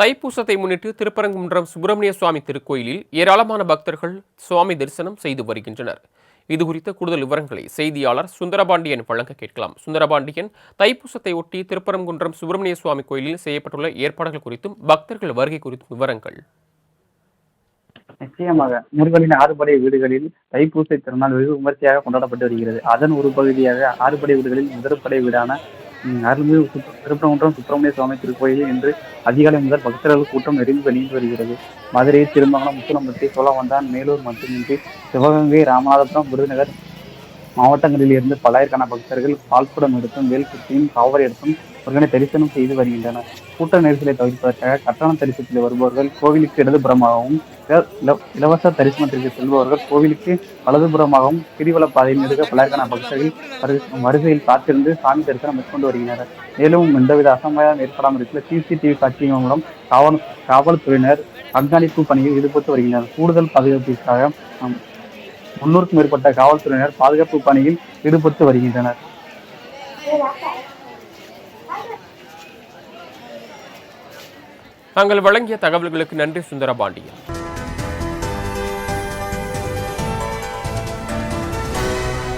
தைப்பூசத்தை முன்னிட்டு திருப்பரங்குன்றம் சுப்பிரமணிய சுவாமி திருக்கோயிலில் ஏராளமான பக்தர்கள் சுவாமி தரிசனம் செய்து வருகின்றனர். இது குறித்த கூடுதல் விவரங்களை செய்தியாளர் சுந்தரபாண்டியன் வழங்க கேட்கலாம். சுந்தரபாண்டியன் தைப்பூசத்தை ஒட்டி திருப்பரங்குன்றம் சுப்பிரமணிய சுவாமி கோயிலில் செய்யப்பட்டுள்ள ஏற்பாடுகள் குறித்தும் பக்தர்கள் வருகை குறித்தும் விவரங்கள். நிச்சயமாக முருகனின் ஆறுபடை வீடுகளில் தைப்பூசை திருநாள் வெகு விமர்சையாக கொண்டாடப்பட்டு வருகிறது. அதன் ஒரு பகுதியாக ஆறுபடை வீடுகளில் முதற்படை வீடான அருள்மிகு திருப்பரங்குன்றம் சுப்பிரமணிய சுவாமி திருக்கோயிலில் இன்று அதிகாலை முதல் பக்தர்கள் கூட்டம் நெருங்கி வெளியில் வருகிறது. மதுரை திருமங்கலம் முத்துலம்பட்டி சோழவந்தான் மேலூர் மட்டுமின்றி சிவகங்கை ராமநாதபுரம் விருதுநகர் மாவட்டங்களில் இருந்து பல்லாயிரக்கான பக்தர்கள் பால்குடம் எடுத்தும் வேல் குத்தியும் காவடி எடுத்தும் முருகனை தரிசனம் செய்து வருகின்றனர். கூட்ட நெரிசலை தவிர்ப்பதற்காக கட்டண தரிசனத்தில் வருபவர்கள் கோவிலுக்கு இடதுபுறமாகவும் இலவச தரிசனத்திற்கு செல்பவர்கள் கோவிலுக்கு வலதுபுறமாகவும் கிரிவல பாதையில் இருக்க பல்லாயிரக்கான பக்தர்கள் வரு- வரிசையில் காத்திருந்து சாமி தரிசனம் மேற்கொண்டு வருகின்றனர். மேலும் எந்தவித அசம்பாயம் ஏற்படாமல் இருக்க சிசிடிவி காட்சிகள் மூலம் காவல் காவல்துறையினர் கண்காணிப்பு பணியில் ஈடுபட்டு வருகின்றனர். கூடுதல் பாதுகாப்பிற்காக முன்னூறுக்கும் மேற்பட்ட காவல்துறையினர் பாதுகாப்பு பணியில் ஈடுபட்டு வருகின்றனர். தாங்கள் வழங்கிய தகவல்களுக்கு நன்றி சுந்தரபாண்டியன்.